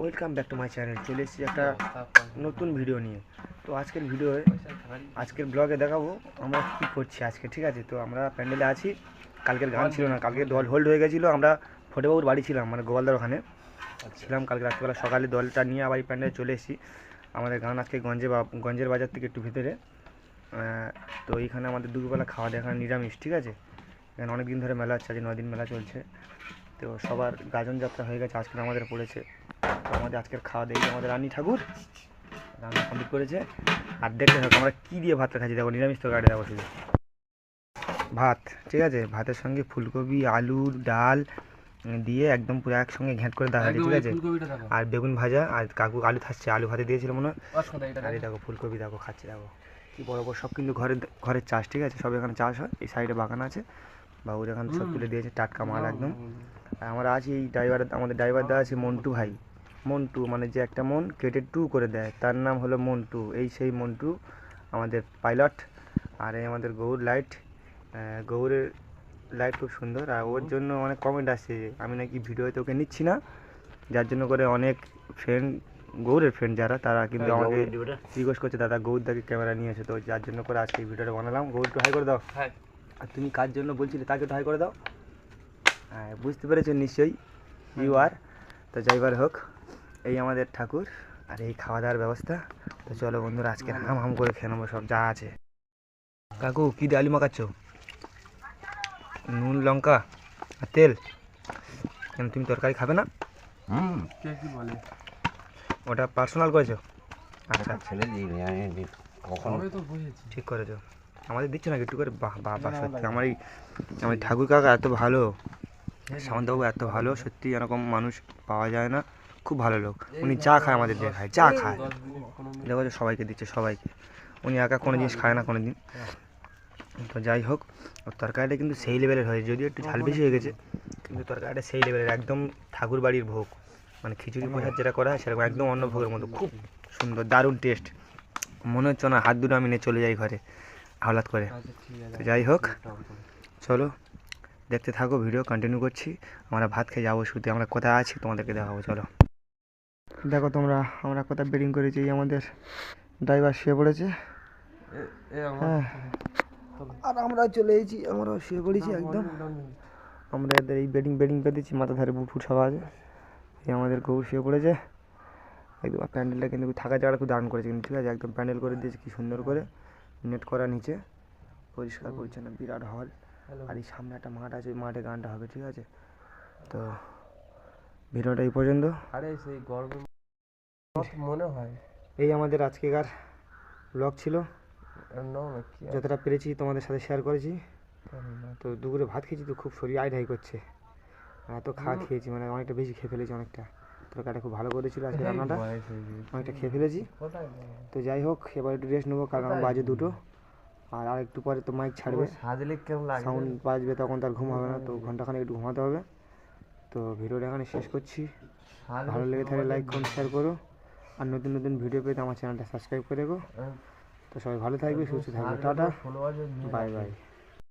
Welcome back to my channel চলে এসেছি একটা নতুন ভিডিও নিয়ে। তো আজকের ভিডিওয়ে আজকের ব্লগে দেখাবো আমরা কী করছি আজকে, ঠিক আছে? তো আমরা প্যান্ডেলে আছি। কালকের গান ছিল না, কালকে দল হোল্ড হয়ে গেছিল। আমরা ফটেবাবুর বাড়ি ছিলাম মানে গোয়ালদার ওখানে। ছিলাম কালকে রাত্রিবেলা সকালে দলটা নিয়ে আবার এই প্যান্ডেলে চলে এসেছি। আমাদের গান আজকে গঞ্জে বা, গঞ্জের বাজার থেকে একটু ভিতরে। তো এইখানে আমাদের দুপুরবেলা খাওয়া দাওয়া নিরামিষ, ঠিক আছে? এখানে অনেক দিন ধরে মেলা হচ্ছে আজ নয় দিন মেলা চলছে। তো সবার গাজন যাত্রা হয়ে গেছে আজকে আমাদের পড়েছে। তো আমাদের আজকের খাওয়া দেখি আমাদের রানী ঠাকুর রান্না কমপ্লিট করেছে। আর দেখতে থাকো আমরা কী দিয়ে ভাতটা খাচ্ছি দেখো নিরামিষ তো গাড়ি দেখো শুধু। ভাত ঠিক আছে? ভাতের সঙ্গে ফুলকপি আলু ডাল দিয়ে একদম পুরো একসঙ্গে ঘ্যাঁট করে হয়েছে ঠিক আছে? আর বেগুন ভাজা আর কাকু আলু থাকছে আলু ভাতে দিয়েছিল মনে হয়। আর দেখো। ফুলকপি দেখো খাচ্ছে দেখো। কি বড় বড় সব কিন্তু ঘরের ঘরের চাষ ঠিক আছে? সব এখানে চাষ হয় এই সাইডে বাগান আছে। বাবুর এখানে সব তুলে দিয়েছে টাটকা মাল একদম। আমরা আছি এই ড্রাইভার আমাদের ড্রাইভার দা আছে মন্টু ভাই। মন্টু মানে যে একটা মন কেটে টু করে দেয়। তার নাম হলো মন্টু। এই সেই মন্টু আমাদের পাইলট আর এই আমাদের গৌর লাইট গৌরের লাইট খুব সুন্দর আর ওর জন্য অনেক কমেন্ট আসছে আমি নাকি ভিডিওতে ওকে নিচ্ছি না। যার জন্য করে অনেক ফ্রেন্ড গৌরের ফ্রেন্ড যারা তারা কিন্তু আমাকে জিজ্ঞেস করছে দাদা গৌরদাকে ক্যামেরা নিয়ে এসে। তো যার জন্য করে আজকে এই ভিডিওটা বানালাম। গৌর একটু হাই করে দাও। আর তুমি কার জন্য বলছিলে তাকে একটু হাই করে দাও। হ্যাঁ বুঝতে পেরেছ নিশ্চয়ই ইউ আর তো যাইবার হোক এই আমাদের ঠাকুর আর এই খাওয়া দাওয়ার ব্যবস্থা। তো চলো বন্ধুরা আজকে হাম হাম করে খেয়ে নেব সব যা আছে। কাকু কী দিয়ে আলু মাখাচ্ছ? নুন লঙ্কা আর তেল? কেন তুমি তরকারি খাবে না? কে কি বলে? ওটা পার্সোনাল করেছ? আচ্ছা। ছেলে কখন? ঠিক করেছ। আমাদের দিচ্ছ না একটু করে বাহ বাহ বাহ সত্যি আমার এই আমার ঠাকুর কাকা এত ভালো। সামন্তবাবু এত ভালো সত্যি এরকম মানুষ পাওয়া যায় না। খুব ভালো লোক। উনি চা খায় আমাদের দিয়ে খায় চা খায়। দেখো যে সবাইকে দিচ্ছে সবাইকে। উনি একা কোনো জিনিস খায় না কোনো দিন তো যাই হোক তরকারিটা কিন্তু সেই লেভেলের হয়েছে যদিও একটু ঝাল বেশি হয়ে গেছে কিন্তু তরকারিটা সেই লেভেলের একদম ঠাকুর বাড়ির ভোগ। মানে খিচুড়ি প্রসাদ যেটা করা হয় সেরকম একদম অন্য ভোগের মতো খুব সুন্দর দারুণ টেস্ট মনে হচ্ছে না হাত দুটো আমি নিয়ে চলে যাই ঘরে হাওলাত করে। আচ্ছা তো যাই হোক চলো। দেখতে থাকো ভিডিও কন্টিনিউ করছি। আমরা ভাত খেয়ে যাব শুতে আমরা কোথায় আছি তোমাদেরকে দেখাবো চলো। দেখো তোমরা আমরা কোথায় বেডিং করেছি এই আমাদের ড্রাইভার শুয়ে পড়েছে। হ্যাঁ। আর আমরা চলে এসেছি আমরাও শুয়ে পড়েছি একদম। আমরা এদের এই বেডিং বেডিং পেতেছি মাথা ধারে বুট ফুট সব আছে। এই আমাদের গৌর শুয়ে পড়েছে। একদম প্যান্ডেলটা কিন্তু থাকা জায়গাটা খুব দারুণ করেছে কিন্তু ঠিক আছে? একদম প্যান্ডেল করে দিয়েছে কি সুন্দর করে। নেট করা নিচে। পরিষ্কার পরিচ্ছন্ন বিরাট হল আর এই সামনে একটা মাঠ আছে ওই মাঠে গানটা হবে ঠিক আছে? তো ভিডিওটা এই পর্যন্ত। আরে সেই তো মনে হয়। এই আমাদের আজকেকার ব্লগ ছিল। যতটা পেরেছি তোমাদের সাথে শেয়ার করেছি। তো দুপুরে ভাত খেয়েছি তো খুব শরীর আই ঢাই করছে। এত খাওয়া খেয়েছি মানে অনেকটা বেশি খেয়ে ফেলেছি অনেকটা। তরকারিটা খুব ভালো করেছিল আজকে রান্নাটা। অনেকটা খেয়ে ফেলেছি। তো যাই হোক এবার একটু রেস্ট নেব কারণ বাজে দুটো। আর আর একটু পরে তো মাইক ছাড়বে। সাজলে কেমন লাগে সাউন্ড বাজবে তখন তার ঘুম হবে না তো ঘন্টাখানে একটু ঘুমাতে হবে। তো ভিডিওটা এখানে শেষ করছি। ভালো লেগে থাকলে লাইক কমেন্ট শেয়ার করো। আর নতুন নতুন ভিডিও পেতে আমার চ্যানেলটা সাবস্ক্রাইব করে রেখো। হ্যাঁ, তো সবাই ভালো থাকবে সুস্থ থাকবে। টাটা। Bye bye